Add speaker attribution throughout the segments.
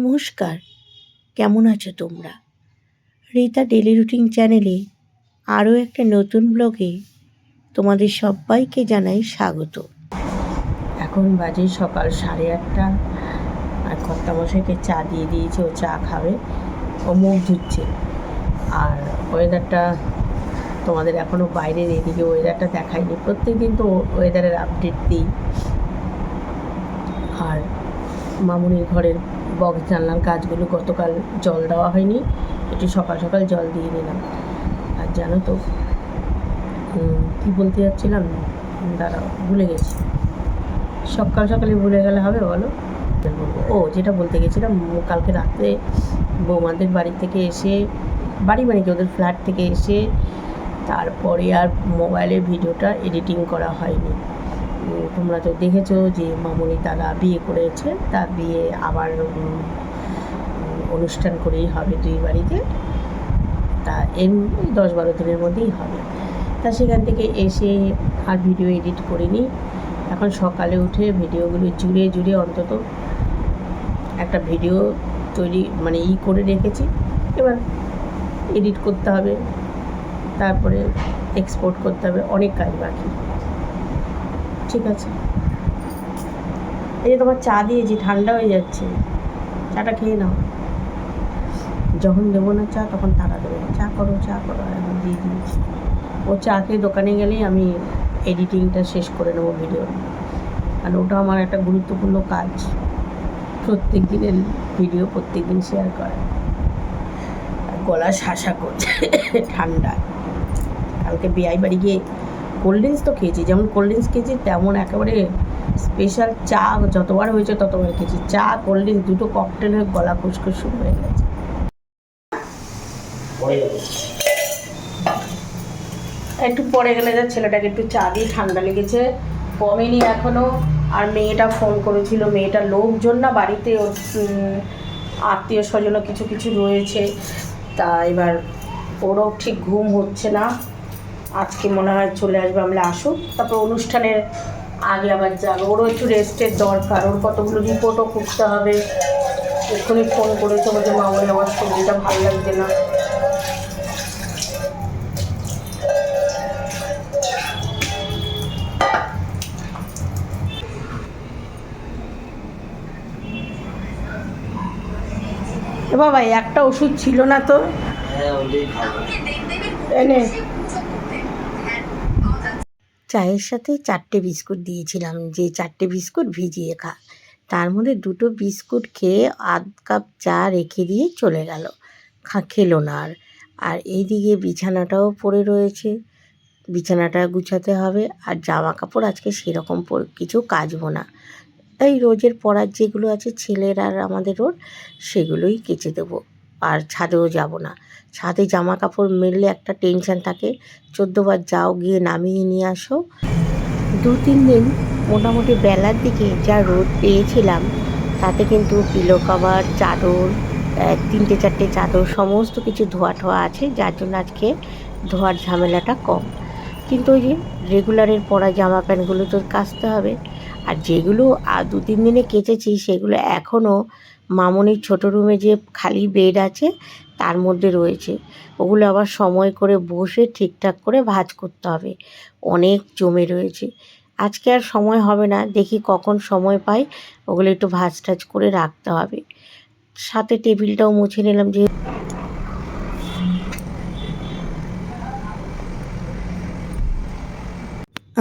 Speaker 1: নমস্কার। কেমন আছো তোমরা? রীতা ডেলি রুটিন চ্যানেলে আরও একটা নতুন ব্লগে তোমাদের সবাইকে জানাই স্বাগত। এখন বাজে সকাল সাড়ে আটটা। আর কর্তামশাইকে চা দিয়ে দিয়েছে, ও চা খাবে। ও মুখ ধুচ্ছে। আর ওয়েদারটা তোমাদের এখনও বাইরের এদিকে ওয়েদারটা দেখায়নি। প্রত্যেক দিন তো ওয়েদারের আপডেট দিই। আর মামুনির ঘরের বক্স জানলার কাজগুলো গতকাল জল দেওয়া হয়নি। একটু সকাল সকাল জল দিয়ে দিলাম আর জানো তো কী বলতে যাচ্ছিলাম? দাঁড়াও, ভুলে গেছি। সকাল সকালে ভুলে গেলে হবে বলো? ও, যেটা বলতে গেছিলাম, কালকে রাত্রে বৌমাদের বাড়ি থেকে এসে, বাড়ি মানে কি, ওদের ফ্ল্যাট থেকে এসে তারপরে আর মোবাইলে ভিডিওটা এডিটিং করা হয়নি। তোমরা তো দেখেছ যে মামুনি দাদা বিয়ে করেছে তা বিয়ে আবার অনুষ্ঠান করেই হবে দুই বাড়িতে। তা এর দশ বারো দিনের মধ্যেই হবে। তা সেখান থেকে এসে আর ভিডিও এডিট করিনি। এখন সকালে উঠে ভিডিওগুলো জুড়ে জুড়ে অন্তত একটা ভিডিও তৈরি মানে ই করে রেখেছি। এবার এডিট করতে হবে, তারপরে এক্সপোর্ট করতে হবে, অনেক কাজ বাকি। ঠিক আছে। এই যে তোমার চা দিয়েছি, ঠান্ডা হয়ে যাচ্ছে। চাটা খেয়ে নাও। যখন দেবো না চা, তখন তারা দেবে চা করো চা করো এখন দিয়ে দিয়েছি। ও চা খেয়ে দোকানে গেলেই আমি এডিটিংটা শেষ করে নেব ভিডিও আর ওটা আমার একটা গুরুত্বপূর্ণ কাজ। প্রত্যেক দিনের ভিডিও প্রত্যেক দিন শেয়ার করা। গলা শাসা করছে। ঠান্ডা। কালকে বিয়াই বাড়ি গিয়ে কোল্ড ড্রিঙ্কস তো খেয়েছি, যেমন কোল্ড ড্রিঙ্কস খেয়েছি, তেমন একেবারে স্পেশাল চা যতবার হয়েছে ততবার খেয়েছি। চা কোল্ড ড্রিঙ্কস দুটো ককটেল হয়ে গলা খুশখুশ হয়ে গেছে। একটু পরে গেলে যা ছেলেটাকে একটু চা দিয়ে ঠান্ডা লেগেছে, কমেনি এখনও আর মেয়েটা ফোন করেছিল, মেয়েটা লোকজন না, বাড়িতে ওর আত্মীয় স্বজনও কিছু কিছু রয়েছে। তা এবার ওরও ঠিক ঘুম হচ্ছে না। আজকে মনে হয় চলে আসবে আমরা আসুক তারপর অনুষ্ঠানের আগে আবার যাব। ওরও একটু রেস্টের দরকার। ওর কতগুলো রিপোর্টও করতে হবে। এক্ষুনি ফোন করেছে বলছে মামনি আমার শরীরটা ভালো লাগছে না। বাবা একটা ওষুধ ছিল না তো? এনে চায়ের সাথে চারটে বিস্কুট দিয়েছিলাম, যে চারটে বিস্কুট ভিজিয়ে খা। তার মধ্যে দুটো বিস্কুট খেয়ে আধ কাপ চা রেখে দিয়ে চলে গেল। খা, খেলো না আর। আর এইদিকে বিছানাটাও পড়ে রয়েছে। বিছানাটা গুছাতে হবে। আর জামা কাপড় আজকে সেরকম কিছু কাচবো না। এই রোজের পরার যেগুলো আছে, ছেলের আর আমাদের ওর, সেগুলোই কেচে দেবো। আর ছাদেও যাব না। ছাদে জামা কাপড় মেললে একটা টেনশন থাকে। চোদ্দোবার যাও, গিয়ে নামিয়ে নিয়ে আসো। দু তিন দিন মোটামুটি বেলার দিকে যা রোদ পেয়েছিলাম, তাতে কিন্তু পিলো কভার চাদর তিনটে চারটে চাদর, সমস্ত কিছু ধোয়া ঠোয়া আছে, যার জন্য আজকে ধোয়ার ঝামেলাটা কম। কিন্তু ওই যে রেগুলারের পরা জামা প্যান্টগুলো তো কাচতে হবে। আর যেগুলো দু তিন দিনে কেচেছি, সেগুলো এখনও মামনির ছোট রুমে যে খালি বেড আছে, তার মধ্যে রয়েছে। ওগুলো আবার সময় করে বসে ঠিকঠাক করে ভাজ করতে হবে। অনেক জমে রয়েছে। আজকে আর সময় হবে না। দেখি কখন সময় পাই। ওগুলো একটু ভাজ টাজ করে রাখতে হবে। সাথে টেবিলটাও মুছে নিলাম যে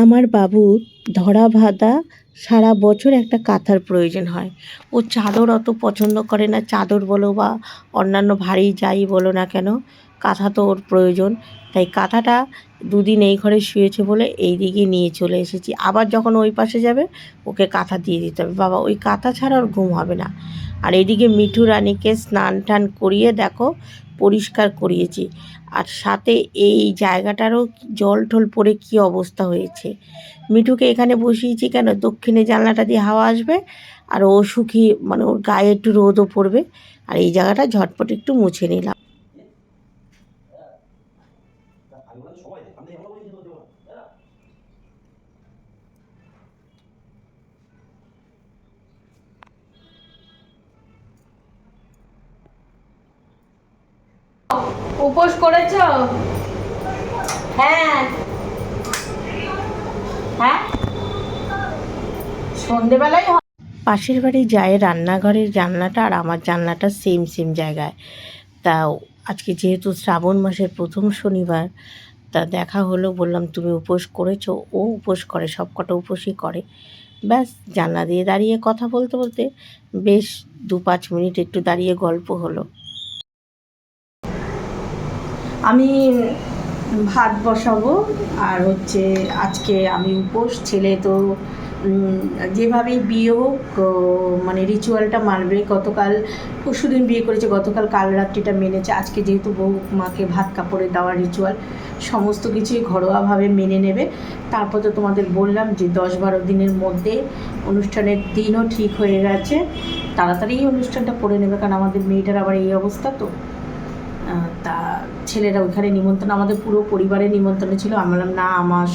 Speaker 1: আমার বাবুর ধরা ভাদা সারা বছর একটা কাঁথার প্রয়োজন হয়। ও চাদর অত পছন্দ করে না, চাদর বলো বা অন্যান্য ভারী যাই বলো না কেন, কাঁথা তো ওর প্রয়োজন। তাই কাঁথাটা দুদিন এই ঘরে শুয়েছে বলে এই দিকে নিয়ে চলে এসেছি। আবার যখন ওই পাশে যাবে, ওকে কাঁথা দিয়ে দিতে হবে। বাবা, ওই কাঁথা ছাড়া ওর ঘুম হবে না। আর এদিকে মিঠু রানীকে স্নান টান করিয়ে দেখো, পরিষ্কার করিয়েছি। আর সাথে এই জায়গাটারও জল ঠল পড়ে কি অবস্থা হয়েছে। মিঠুকে এখানে বসিয়েছি কেন? দক্ষিণে জানলাটা দিয়ে হাওয়া আসবে আর ও সুখী মানে ওর গায়ে একটু রোদও পড়বে। আর এই জায়গাটা ঝটপট একটু মুছে নিলাম।
Speaker 2: উপোস করেছ? হ্যাঁ। হ্যাঁ? সন্ধেবেলায় পাশের বাড়ি যায় রান্নাঘরের জানলাটা আর আমার জানলাটা সেম সেম জায়গায়। তা আজকে যেহেতু শ্রাবণ মাসের প্রথম শনিবার তা দেখা হলো বললাম তুমি উপোস করেছ? ও উপোস করে সব কটা উপোসই করে। ব্যাস জানলা দিয়ে দাঁড়িয়ে কথা বলতে বলতে বেশ দু পাঁচ মিনিট একটু দাঁড়িয়ে গল্প হলো। আমি ভাত বসাবো আর হচ্ছে আজকে আমি উপোস ছেলে তো উম, যেভাবেই বিয়ে হোক মানে রিচুয়ালটা মানবে গতকাল পরশুদিন বিয়ে করেছে গতকাল কাল রাত্রিটা মেনেছে আজকে যেহেতু বউ মাকে ভাত কাপড়ে দেওয়ার রিচুয়াল সমস্ত কিছুই ঘরোয়াভাবে মেনে নেবে। তারপর তো তোমাদের বললাম যে দশ বারো দিনের মধ্যে অনুষ্ঠানের দিনও ঠিক হয়ে গেছে তাড়াতাড়ি অনুষ্ঠানটা করে নেবে কারণ আমাদের মেয়েটার আবার এই অবস্থা তো। তা ছেলেরা ওইখানে নিমন্ত্রণ আমাদের পুরো পরিবারের নিমন্ত্রণ ছিল। আমি বললাম না আমার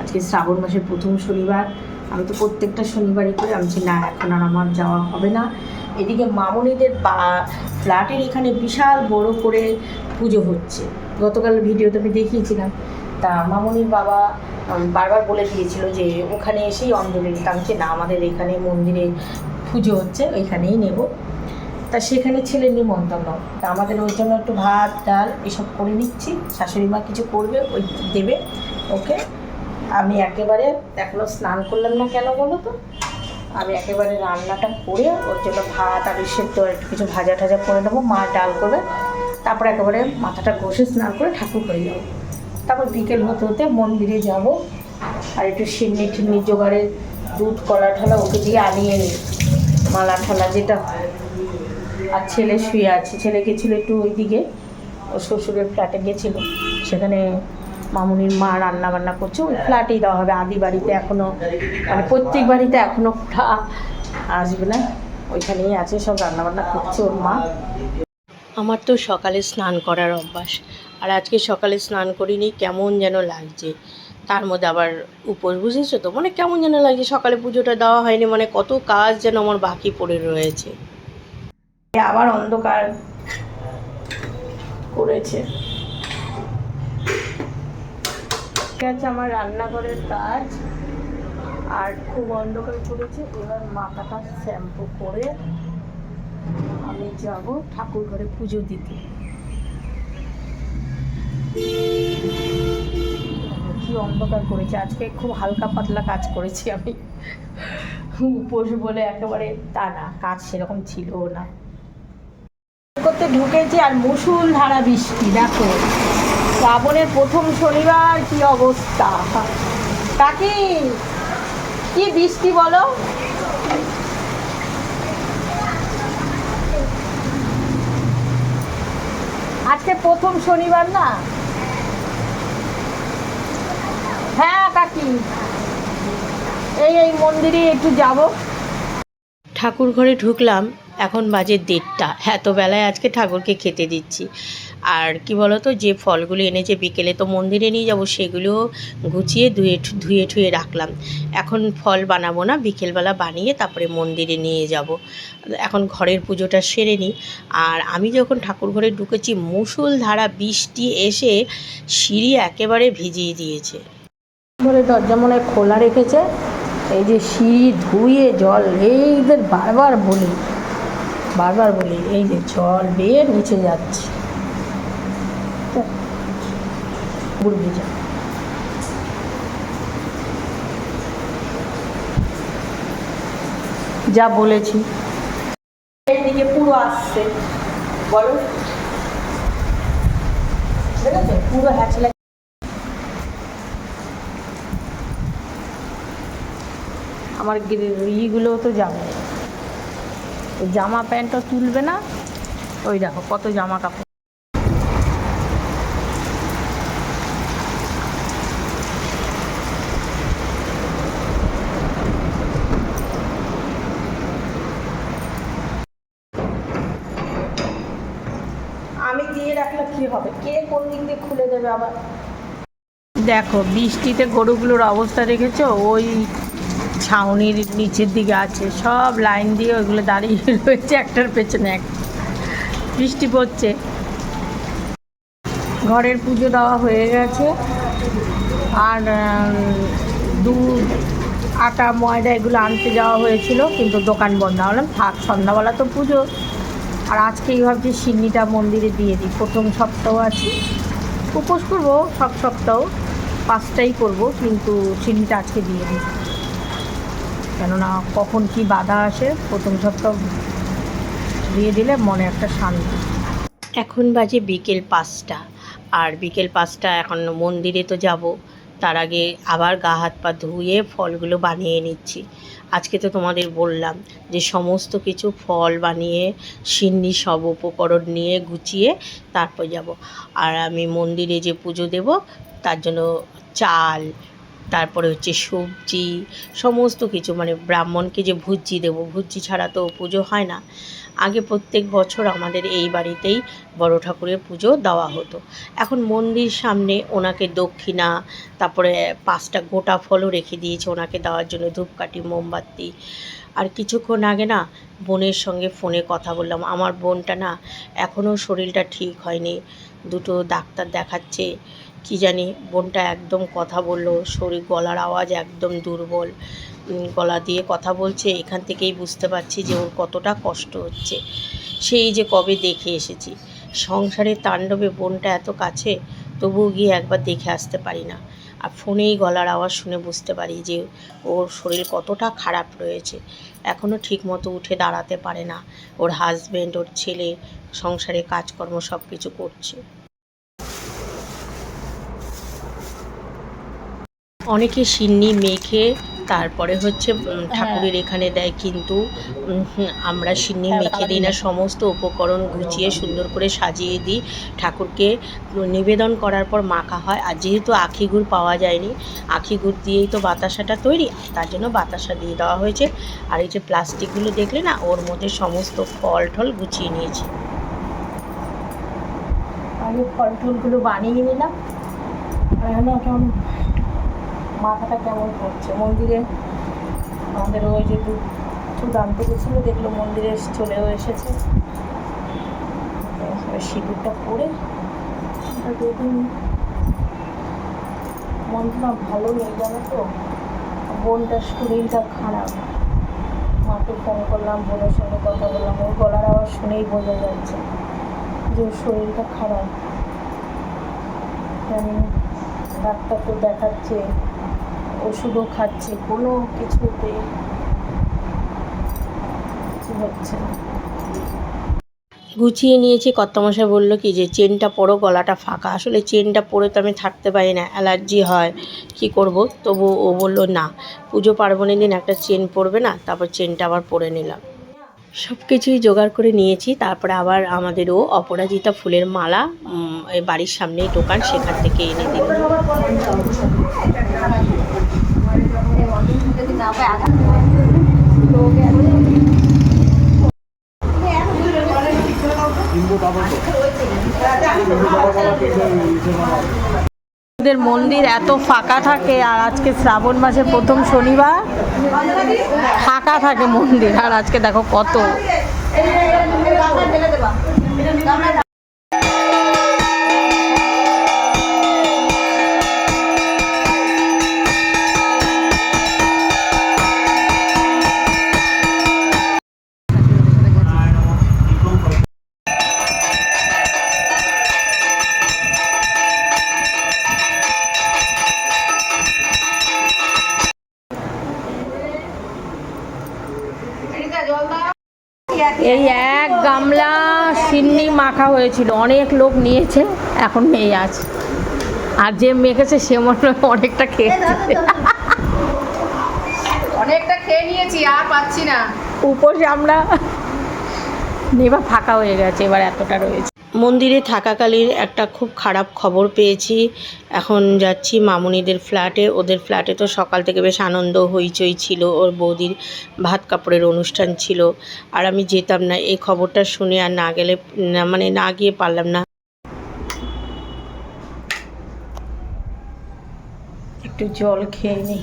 Speaker 2: আজকে শ্রাবণ মাসের প্রথম শনিবার। আমি তো প্রত্যেকটা শনিবারই করে। আমি বলছি, না এখন আর আমার যাওয়া হবে না। এদিকে মামনিদের বা ফ্ল্যাটের এখানে বিশাল বড় করে পুজো হচ্ছে। গতকাল ভিডিওতে আমি দেখিয়েছিলাম। তা মামনির বাবা বারবার বলে দিয়েছিল যে ওখানে এসেই অঞ্জলি দিতে আমি না আমাদের এখানে মন্দিরে পুজো হচ্ছে ওইখানেই নেব। তা সেখানে ছেলে নিমন্ত্রণ। তা আমাদের ওই জন্য একটু ভাত, ডাল এসব করে নিচ্ছি। শাশুড়ি মা কিছু করবে, ওই দেবে। ওকে? আমি একেবারে এখনও স্নান করলাম না কেন বলো তো? আমি একেবারে রান্নাটা করে ওর জন্য ভাত আর সেদ্ধ একটু কিছু ভাজা টাজা করে নেব, মা ডাল করবে। তারপর একেবারে মাথাটা ঘষে স্নান করে ঠাকুর করে যাব। তারপর বিকেল হতে হতে মন্দিরে যাব। আর একটু সিন্নি টিন্নি জোগাড়ে দুধ কলা ঠলা ওকে দিয়ে আনিয়ে নিই। মালা ঠালা যেটা হয়। আর ছেলে শুয়ে আছে। ছেলে গেছিল একটু ওই দিকে ওর শ্বশুরের ফ্ল্যাটে গেছিল। সেখানে মামুনির মা রান্না বান্না করছে। ওই ফ্ল্যাটেই দেওয়া হবে, আদি বাড়িতে এখনও মানে প্রত্যেক বাড়িতে এখনও আসবে না। ওইখানেই আছে, সব রান্না বান্না করছে ওর মা। আমার তো সকালে স্নান করার অভ্যাস, আর আজকে সকালে স্নান করিনি, কেমন যেন লাগছে। তার মধ্যে আবার উপোস, বুঝেছ তো? মানে কেমন যেন লাগছে, সকালে পুজোটা দেওয়া হয়নি মানে কত কাজ যেন আমার বাকি পড়ে রয়েছে। আবার অন্ধকার করেছে। আছে, আমার রান্নাঘরের কাজ আর খুব অন্ধকার করেছে, এবার মাথাটা শ্যাম্পু করে আমি যাব ঠাকুর ঘরে পুজো দিতে। কি অন্ধকার করেছে, আজকে খুব হালকা পাতলা কাজ করেছি আমি। উপোস বলে একেবারে তা না, কাজ সেরকম ছিল না। করতে ঢুকেছি আর মুসুল ধারা বৃষ্টি, দেখো। শ্রাবণের প্রথম শনিবার কি অবস্থা? কাকি, কি বৃষ্টি বলো? আজকে প্রথম শনিবার না? হ্যাঁ কাকি। এই এই মন্দিরে একটু যাব। ঠাকুর ঘরে ঢুকলাম এখন বাজে দেড়টা। এত বেলায় আজকে ঠাকুরকে খেতে দিচ্ছি। আর কি বলতো, যে ফলগুলো এনেছে বিকেলে, তো মন্দিরে নিয়ে যাব, সেগুলো গুছিয়ে ধুয়ে ধুয়ে ঠুয়ে রাখলাম। এখন ফল বানাবো না, বিকেলবেলা বানিয়ে তারপরে মন্দিরে নিয়ে যাব। এখন ঘরের পুজোটা সেরে নিই। আর আমি যখন ঠাকুর ঘরে ঢুকেছি মুসুল ধারা বৃষ্টি এসে সিঁড়ি একেবারে ভিজিয়ে দিয়েছে। দরজা মনে হয় খোলা রেখেছে। এই যে সিঁড়ি ধুয়ে জল এইদের বারবার বলি বারবার বলি, এই যে জল বেয়ে নিচে যাচ্ছে। যা বলেছি। এইদিকে পুরো আসছে। বলো। দেখেছ পুরো হ্যাচলা আমার ইগুলোও তো যাবে। জামা প্যান্টও তুলবে না। ওই দেখো কত জামা কাপড়। আমি দিয়ে কি হবে? কে দিয়ে খুলে দেখো, বৃষ্টিতে গরুগুলোর অবস্থা দেখেছ? ওই ছাউনির নিচের দিকে আছে, সব লাইন দিয়ে ওইগুলো দাঁড়িয়ে রয়েছে একটার পেছনে এক। বৃষ্টি পড়ছে।
Speaker 1: ঘরের পুজো দেওয়া হয়ে গেছে। আর দুধ আটা ময়দা এগুলো আনতে যাওয়া হয়েছিল, কিন্তু দোকান বন্ধ। হলাম থাক, সন্ধ্যাবেলা তো পুজো। আর আজকেই ভাবছি সিন্নিটা মন্দিরে দিয়ে দিই। প্রথম সপ্তাহ আছে। উপোস করব, সব সপ্তাহ। পাঁচটাই করব, কিন্তু সিন্নিটা আজকে দিয়ে দিই। কেননা কখন কি বাধা আসে, প্রথম সপ্তাহ দিয়ে দিলে মনে একটা শান্তি। এখন বাজে বিকেল পাঁচটা, আর বিকেল পাঁচটা এখন মন্দিরে তো যাব। তার আগে আবার গা হাত পা ধুয়ে ফলগুলো বানিয়ে নিচ্ছি। আজকে তো তোমাদের বললাম যে সমস্ত কিছু ফল বানিয়ে, সিন্নি সব উপকরণ নিয়ে গুছিয়ে তারপর যাব। আর আমি মন্দিরে যে পুজো দেব, তার জন্য চাল তারপরে হচ্ছে সবজি, সমস্ত কিছু মানে ব্রাহ্মণকে যে ভুজি দেবো, ভুজি ছাড়া তো পুজো হয় না। আগে প্রত্যেক বছর আমাদের এই বাড়িতেই বড় ঠাকুরের পুজো দেওয়া হতো। এখন মন্দির সামনে ওনাকে দক্ষিণা, তারপরে পাঁচটা গোটা ফলও রেখে দিয়েছে ওনাকে দেওয়ার জন্য, ধূপকাঠি, মোমবাতি। আর কিছুক্ষণ আগে না বোনের সঙ্গে ফোনে কথা বললাম। আমার বোনটা না এখনও শরীরটা ঠিক হয়নি। দুটো ডাক্তার দেখাচ্ছে। কি জানি বোনটা একদম কথা বলল, শরীর, গলার আওয়াজ একদম দুর্বল। গলা দিয়ে কথা বলছে, এখান থেকেই বুঝতে পারছি যে ওর কতটা কষ্ট হচ্ছে। সেই যে কবে দেখে এসেছি। সংসারের তাণ্ডবে বোনটা এত কাছে, তবুও গিয়ে একবার দেখে আসতে পারি না। আর ফোনেই গলার আওয়াজ শুনে বুঝতে পারি যে ওর শরীর কতটা খারাপ রয়েছে। এখনও ঠিকমতো উঠে দাঁড়াতে পারে না। ওর হাজবেন্ড ওর ছেলে সংসারে কাজকর্ম সব কিছু করছে। অনেকে সিন্নি মেখে তারপরে হচ্ছে ঠাকুরের এখানে দেয় কিন্তু আমরা সিন্নি মেখে দিই না সমস্ত উপকরণ গুছিয়ে সুন্দর করে সাজিয়ে দিই। ঠাকুরকে নিবেদন করার পর মাখা হয়। আর যেহেতু আখি গুড় পাওয়া যায়নি আখি গুড় দিয়েই তো বাতাসাটা তৈরি তার জন্য বাতাসা দিয়ে দেওয়া হয়েছে। আর এই যে প্লাস্টিকগুলো দেখলে না ওর মধ্যে সমস্ত ফল টল গুছিয়ে নিয়েছি। আমি ফল টলগুলো বানিয়ে নিলাম। আর এখন এখন মাথাটা কেমন করছে? মন্দিরে আমাদের ওই যে দুধ আনতে গেছিল দেখল, মন্দিরে চলেও এসেছে। সিঁদুরটা পরে দেখুন মনটা ভালো নেই, জানো তো? বোনটার শরীরটা খারাপ। মাকে ফোন করলাম, বোনের সঙ্গে কথা বললাম, ওর গলার আওয়াজ শুনেই বোঝা যাচ্ছে। যে শরীরটা খারাপ। ডাক্তার তো দেখাচ্ছে, ওষুধও খাচ্ছে, কোনো কিছুতে কিছু হচ্ছে না। গুছিয়ে নিয়েছি, কর্তামশাই বলল কি যে, চেনটা পরো গলাটা ফাঁকা। আসলে চেনটা পরে তো আমি থাকতে পারি না, অ্যালার্জি হয়, কি করব? তবু ও বলল, না, পুজো পার্বণের দিন একটা চেন পরবে না, তারপর চেনটা আবার পরে নিলাম। সব কিছুই জোগাড় করে নিয়েছি, তারপরে আবার আমাদেরও অপরাজিতা ফুলের মালা বাড়ির সামনেই দোকান, সেখান থেকে এনে দিল ওদের মন্দির এত ফাঁকা থাকে আর আজকে শ্রাবণ মাসে প্রথম শনিবার, ফাঁকা থাকে মন্দির। আর আজকে দেখো কত। এই এক গামলা সিন্নি মাখা হয়েছিল। অনেক লোক নিয়েছে এখন মেয়ে আছে। আর যে মেখেছে সে মনে হয় অনেকটা খেয়েছে।
Speaker 3: অনেকটা খেয়ে নিয়েছি আর পাচ্ছি না।
Speaker 1: উপোসে আমরা এবার ফাঁকা হয়ে গেছে এবার এতটা রয়েছে। মন্দিরে থাকাকালীন একটা খুব খারাপ খবর পেয়েছি। এখন যাচ্ছি মামুনিদের ফ্ল্যাটে ওদের ফ্ল্যাটে তো সকাল থেকে বেশ আনন্দ, হইচই ছিল। ওর বৌদির ভাত কাপড়ের অনুষ্ঠান ছিল। আর আমি যেতাম না। এই খবরটা শুনে আর না গেলে মানে না গিয়ে পারলাম না। একটু জল খেয়ে নিই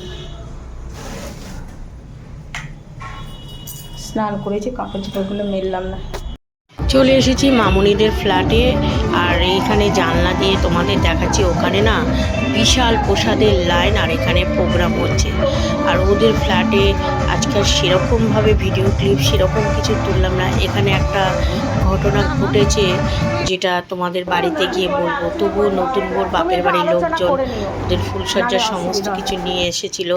Speaker 1: স্নান করেছি, কাপড় চোপড়গুলো মেললাম না। চলে এসেছি মামুনিদের ফ্ল্যাটে আর এইখানে জানলা দিয়ে তোমাদের দেখাচ্ছি, ওখানে না বিশাল প্রসাদের লাইন আর এখানে প্রোগ্রাম হচ্ছে। আর ওদের ফ্ল্যাটে আজকাল সেরকমভাবে ভিডিও ক্লিপ সেরকম কিছু তুললাম না। এখানে একটা ঘটনা ঘটেছে যেটা তোমাদের বাড়িতে গিয়ে বলব। তবুও নতুন বোর বাপের বাড়ির লোকজন ওদের ফুলসজ্জার সমস্ত কিছু নিয়ে এসেছিল।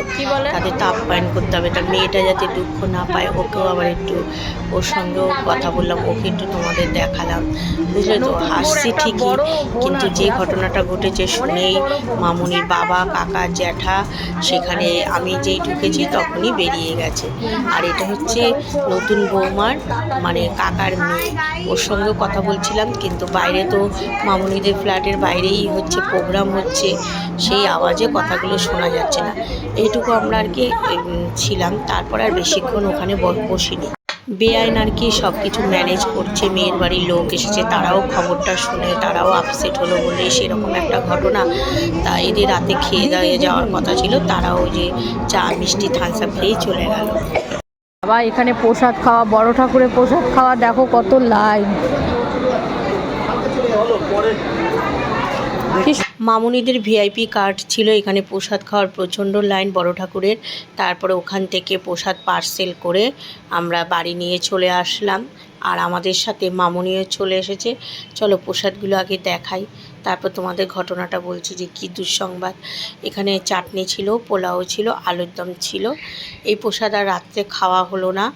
Speaker 1: তাদের তো আপ্যায়ন করতে হবে। তার মেয়েটা যাতে দুঃখ না পায় ওকেও আবার একটু ওর সঙ্গেও কথা বললাম ওকে একটু তোমাদের দেখালাম। বুঝলে তো? হাসছি ঠিকই কিন্তু যে ঘটনাটা ঘটেছে শুনেই মামুনির বাবা কাকা জ্যাঠা সেখানে আমি যেই ঢুকেছি তখনই বেরিয়ে গেছে। আর এটা হচ্ছে নতুন বৌমার মানে কাকার মেয়ে। ওর সঙ্গে কথা বলছিলাম, কিন্তু বাইরে তো মামুনিদের ফ্ল্যাটের বাইরেই হচ্ছে প্রোগ্রাম হচ্ছে। সেই আওয়াজে কথাগুলো শোনা যাচ্ছে না। এইটুকু আমরা আর কি ছিলাম। তারপর আর বেশিক্ষণ ওখানে বসিনি। বেআইন আর কি সব কিছু ম্যানেজ করছে, মেয়ের বাড়ির লোক এসেছে, তারাও খবরটা শুনে, তারাও আপসেট হলো বলে সেরকম একটা ঘটনা। তা এদের রাতে খেয়ে দাঁড়িয়ে যাওয়ার কথা ছিল, তারাও যে চা, মিষ্টি, থামস আপ খেয়েই চলে গেল।
Speaker 3: বাবা, এখানে প্রসাদ খাওয়া, বড় ঠাকুরের প্রসাদ খাওয়া, দেখো কত লাইন।
Speaker 1: মামুনিদের ভিআইপি কার্ড ছিল, এখানে প্রসাদ খাওয়ার প্রচণ্ড লাইন, বড় ঠাকুরের। তারপরে ওখান থেকে প্রসাদ পার্সেল করে আমরা বাড়ি নিয়ে চলে আসলাম। আর আমাদের সাথে মামুনিও চলে এসেছে। চলো প্রসাদগুলো আগে দেখাই। তারপর তোমাদের ঘটনাটা বলছি যে কী দুঃসংবাদ। এখানে চাটনি ছিল, পোলাও ছিল, আলুর দম ছিল। এই প্রসাদ আর রাত্রে খাওয়া হলো না।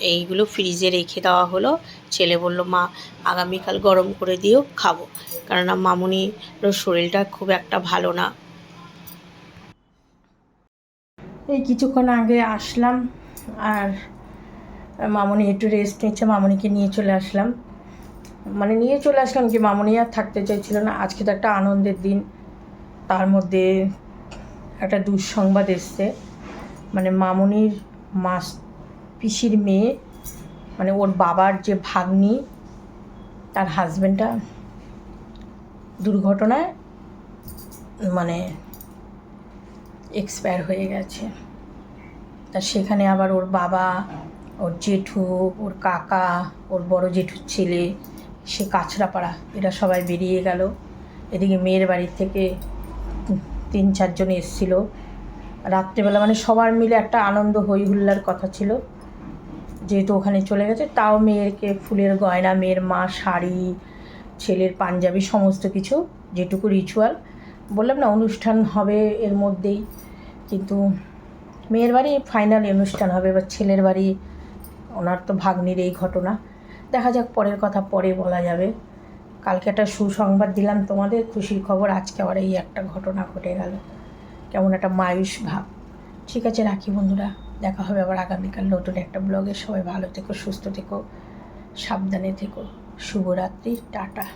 Speaker 1: এইগুলো ফ্রিজে রেখে দেওয়া হলো। ছেলে বলল, মা, আগামীকাল গরম করে দিও, খাব। কেননা মামুনির শরীরটা খুব একটা ভালো না।
Speaker 2: এই কিছুক্ষণ আগে আসলাম আর মামনি একটু রেস্ট নিচ্ছে, মামনিকে নিয়ে চলে আসলাম। মানে নিয়ে চলে আসলাম কি, মামনি আর থাকতে চাইছিল না। আজকে তো একটা আনন্দের দিন। তার মধ্যে একটা দুঃসংবাদ এসছে। মানে মামনির মাস, পিসির মেয়ে মানে ওর বাবার যে ভাগ্নি, তার হাজব্যান্ডটা দুর্ঘটনায় মানে এক্সপায়ার হয়ে গেছে। তা সেখানে আবার ওর বাবা, ওর জেঠু, ওর কাকা, ওর বড় জেঠুর ছেলে, সে কাছড়াপাড়া, এরা সবাই বেরিয়ে গেল। এদিকে মেয়ের বাড়ির থেকে তিন চারজন এসছিল। রাত্রেবেলা মানে সবার মিলে একটা আনন্দ হই হুল্লার কথা ছিল। যেহেতু ওখানে চলে গেছে, তাও মেয়েরকে ফুলের গয়না, মেয়ের মা, শাড়ি, ছেলের পাঞ্জাবি, সমস্ত কিছু, যেটুকু রিচুয়াল বললাম না, অনুষ্ঠান হবে এর মধ্যেই, কিন্তু মেয়ের বাড়ি ফাইনাল অনুষ্ঠান হবে, এবার ছেলের বাড়ি ওনার তো ভাগ্নির এই ঘটনা। দেখা যাক পরের কথা পরে বলা যাবে। কালকে একটা সুসংবাদ দিলাম তোমাদের, খুশির খবর, আজকে আবার এই একটা ঘটনা ঘটে গেল। কেমন একটা মায়ুস ভাব। ঠিক আছে, রাখি বন্ধুরা। দেখা হবে আবার আগামীকাল নতুন একটা ব্লগে। সবাই ভালো থেকো, সুস্থ থেকো, সাবধানে থেকো। শুভরাত্রি, টাটা।